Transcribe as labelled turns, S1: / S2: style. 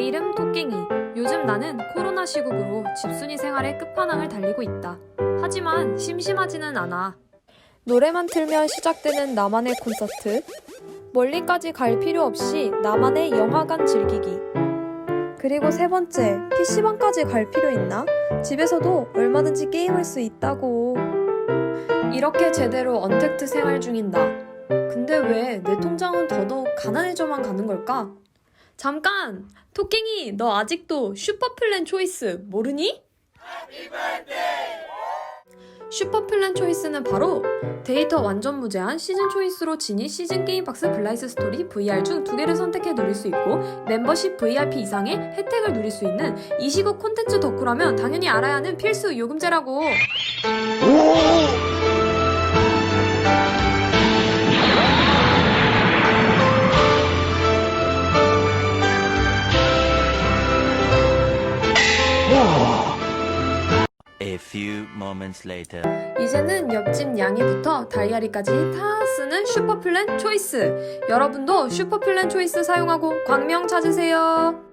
S1: 내 이름 토깽이. 요즘 나는 코로나 시국으로 집순이 생활의 끝판왕을 달리고 있다. 하지만 심심하지는 않아. 노래만 틀면 시작되는 나만의 콘서트. 멀리까지 갈 필요 없이 나만의 영화관 즐기기. 그리고 세 번째, PC방까지 갈 필요 있나? 집에서도 얼마든지 게임할 수 있다고. 이렇게 제대로 언택트 생활 중인 나. 근데 왜 내 통장은 더더욱 가난해져만 가는 걸까? 잠깐! 토깽이, 너 아직도 슈퍼플랜 초이스 모르니? 슈퍼플랜 초이스는 바로 데이터 완전 무제한 시즌 초이스로 지니 시즌 게임 박스 블라이스 스토리 VR 중 두 개를 선택해 누릴 수 있고 멤버십 VIP 이상의 혜택을 누릴 수 있는 이 시국 콘텐츠 덕후라면 당연히 알아야 하는 필수 요금제라고.
S2: A few moments later.
S1: 이제는 옆집 양이부터 달걀이까지 다 쓰는 슈퍼플랜 초이스. 여러분도 슈퍼플랜 초이스 사용하고 광명 찾으세요.